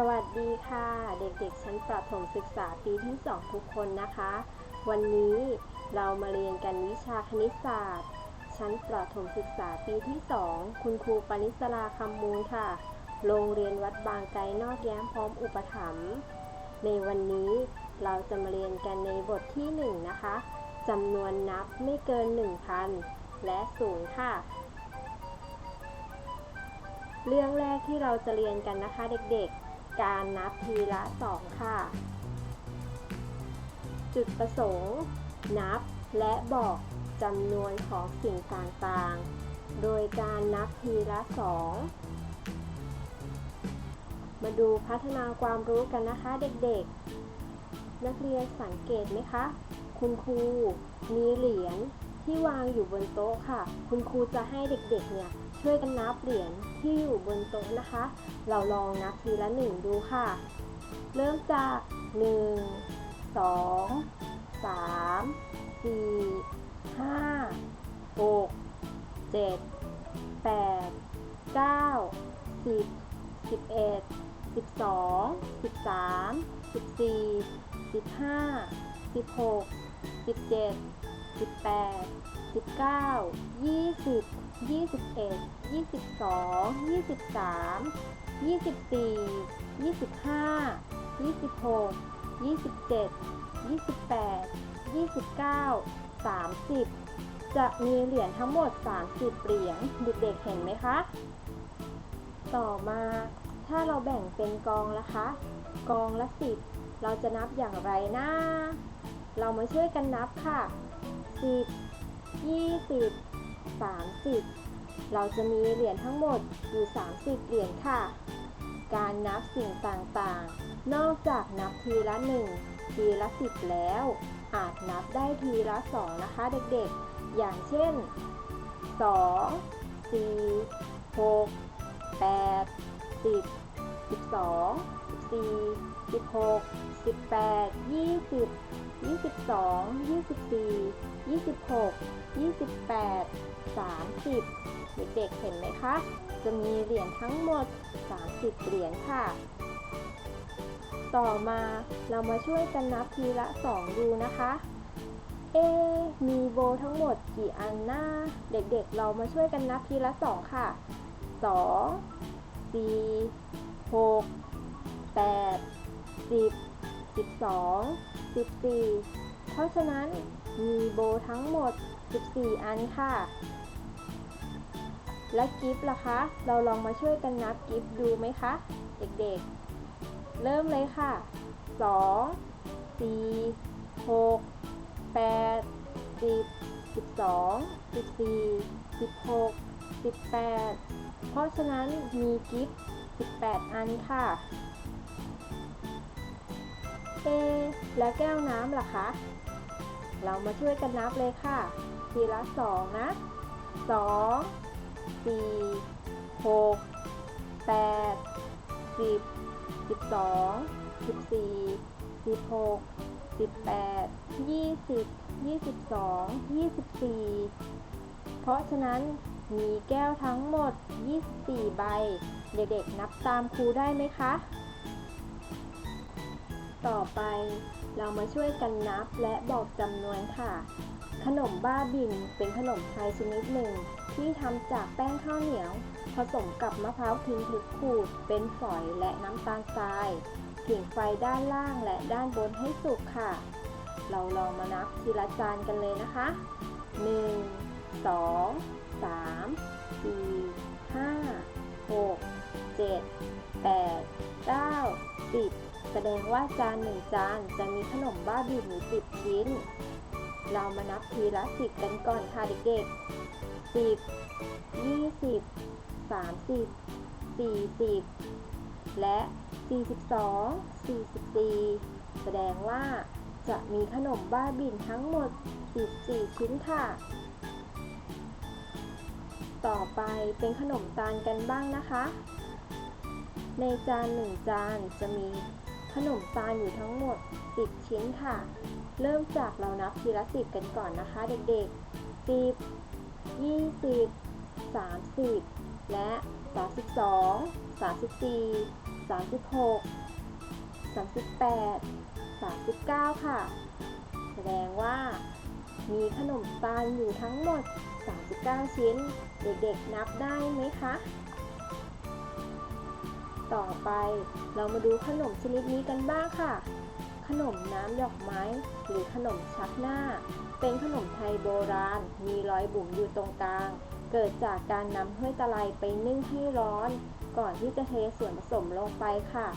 สวัสดีค่ะ เด็กๆชั้นประถมศึกษาปีที่ 2 ทุกคนนะคะ วันนี้เรามาเรียนกันวิชาคณิตศาสตร์ ชั้นประถมศึกษาปีที่ 2 คุณครูปณิสราคำมูลค่ะ โรงเรียนวัดบางไกรนอกแย้มพร้อมอุปถัมภ์ในวันนี้เราจะมาเรียนกันในบทที่ 1 นะคะจำนวนนับไม่เกิน 1,000 และศูนย์ค่ะ เรื่องแรกที่เราจะเรียนกันนะคะเด็กๆ การนับทีละสองค่ะ จุดประสงค์ นับและบอกจำนวนของสิ่งต่างๆ โดยการนับทีละสองมาดูพัฒนาความรู้กันนะคะเด็กๆ นักเรียนสังเกตไหมคะ คุณครูมีเหรียญที่วางอยู่บนโต๊ะค่ะ คุณครูจะให้เด็กๆเนี่ย ช่วยกันนับเหรียญที่อยู่บนโต๊ะนะคะ เราลองนับทีละหนึ่งดูค่ะ เริ่มจาก 1 2 3 4 5 6 7 8 9 10 11 12 13 14 15 16 17 18 19 20 21 22 23 24 25 26 27 28 29 30จะมีเหรียญทั้งหมด 30 เหรียญเด็กๆเห็นไหมคะ ต่อมาถ้าเราแบ่งเป็นกองละคะ กองละ 10 เราจะนับอย่างไรนะ เรามาช่วยกันนับค่ะ 10 20 30 เราจะมีเหรียญทั้งหมดอยู่ 30 เหรียญค่ะ การนับสิ่งต่างๆ นอกจากนับทีละ 1 ทีละ 10 แล้ว อาจนับได้ทีละ 2 นะคะเด็กๆ อย่างเช่น 2 4 6 8 10 12 14 16 18 20 22 24 26 28 30 เด็กๆเห็นไหมคะ จะมีเหรียญทั้งหมด 30 เหรียญค่ะ ต่อมาเรามาช่วยกันนับทีละ 2 ดูนะคะ เอ มีโบทั้งหมดกี่อันหน้า เด็กๆ เรามาช่วยกันนับทีละ 2 ค่ะ 2 4 6 8 10 12 14 เพราะฉะนั้นมีโบทั้งหมด 14 อันค่ะ และกิฟต์ล่ะคะ เราลองมาช่วยกันนับกิฟต์ดูไหมคะ เด็กๆ เริ่มเลยค่ะ 2 4 6 8 10 12 14 16 18 เพราะฉะนั้นมีกิฟต์18 อันค่ะ เอ และแก้วน้ำล่ะคะ เรามาช่วยกันนับเลยค่ะ ทีละสองนะสองสี่หกแปดสิบสิบสองสิบสี่สิบหกสิบแปดยี่สิบยี่สิบสองยี่สิบสี่เพราะฉะนั้นมีแก้วทั้งหมด 24 ใบ เด็กๆ นับตามครูได้ไหมคะ ต่อไปเรามาช่วยกันนับและบอกจำนวนค่ะ ขนมบ้าบินเป็นขนมไทยชนิดหนึ่ง ที่ทำจากแป้งข้าวเหนียว ผสมกับมะพร้าวทิ้งทึกขูด เป็นฝอยและน้ำตาลทรายผิงไฟด้านล่างและด้านบนให้สุกค่ะ เราลองมานับทีละจานกันเลยนะคะ 1 2 3 4 5 6 7 8 9 10 แสดงว่าจานหนึ่งจานจะมีขนมบ้าบินอยู่10ชิ้น เรามานับทีละ10กันก่อนค่ะเด็กๆ10 20 30 40และ42 44แสดงว่าจะมีขนมบ้าบินทั้งหมด 14 ชิ้นค่ะ ต่อไปเป็นขนมตาลกันบ้างนะคะ ในจานหนึ่งจานจะมีขนมตาลอยู่ทั้งหมด 10 ชิ้นค่ะ เริ่มจากเรานับทีละ10กันก่อนนะคะเด็กๆ10 20 30และ32 34 36 38 39ค่ะ แสดงว่ามีขนมตาลอยู่ทั้งหมด 39 ชิ้น เด็กๆ นับได้ไหมคะ ต่อไปเรามาดูขนมชนิดนี้กันบ้างค่ะ ขนมน้ำดอกไม้ หรือขนมชักหน้า เป็นขนมไทยโบราณ มีรอยบุ๋มอยู่ตรงกลาง เกิดจากการนำถ้วยตะไลไปนึ่งให้ร้อน ก่อนที่จะเทส่วนผสมลงไปค่ะ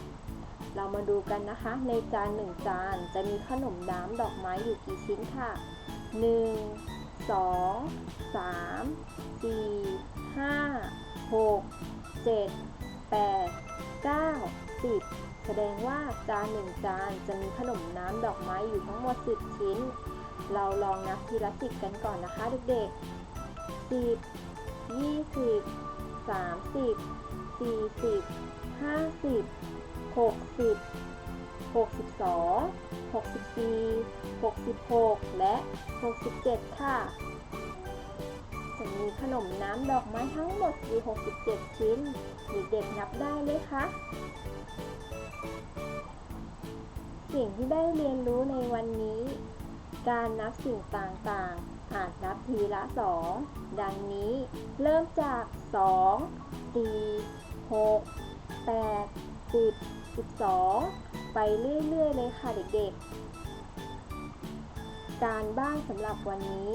เรามาดูกันนะคะ ในจานหนึ่งจานจะมีขนมน้ำดอกไม้อยู่กี่ชิ้นค่ะ 1 2 3 4 5 6 7 8 9 10แส ดงว่าจานหนึ่งจานจะมีขนมน้ำดอกไม้อยู่ทั้งหมด 10 ชิ้น เราลองนับทีละสิบกันก่อนนะคะเด็กๆ 10 20 30 40 50 60 62 64 66 และ 67 ค่ะ จะมีขนมน้ำดอกไม้ทั้งหมดอยู่ 67 ชิ้น เด็กๆนับได้ไหมคะ สิ่งที่ได้เรียนรู้ในวันนี้ การนับสิ่งต่างๆ อาจนับทีละสองดังนี้ เริ่มจาก 2 4 6 8 10 12 ไปเรื่อย ๆ เลยค่ะเด็กๆ การบ้านสำหรับวันนี้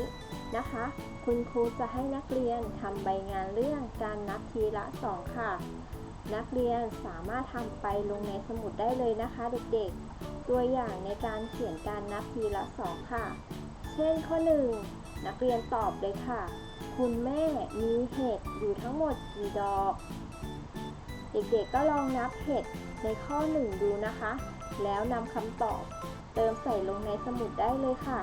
นะคะ คุณครูจะให้นักเรียนทำใบงานเรื่องการนับทีละสองค่ะ นักเรียนสามารถทำไปลงในสมุดได้เลยนะคะเด็กๆ ตัวอย่างในการเขียนการนับทีละสองค่ะ เช่นข้อ 1 นักเรียนตอบเลยค่ะ คุณแม่มีเห็ดอยู่ทั้งหมดกี่ดอก เด็กๆก็ลองนับเห็ดในข้อ 1 ดูนะคะ แล้วนำคำตอบ เติมใส่ลงในสมุดได้เลยค่ะ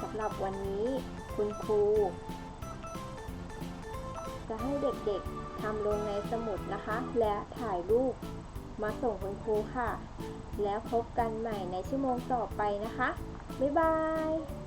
สำหรับวันนี้คุณครู จะให้เด็กๆ ทำลงในสมุดนะคะ และถ่ายรูปมาส่งคุณครูค่ะ แล้วพบกันใหม่ในชั่วโมงต่อไปนะคะ บ๊ายบาย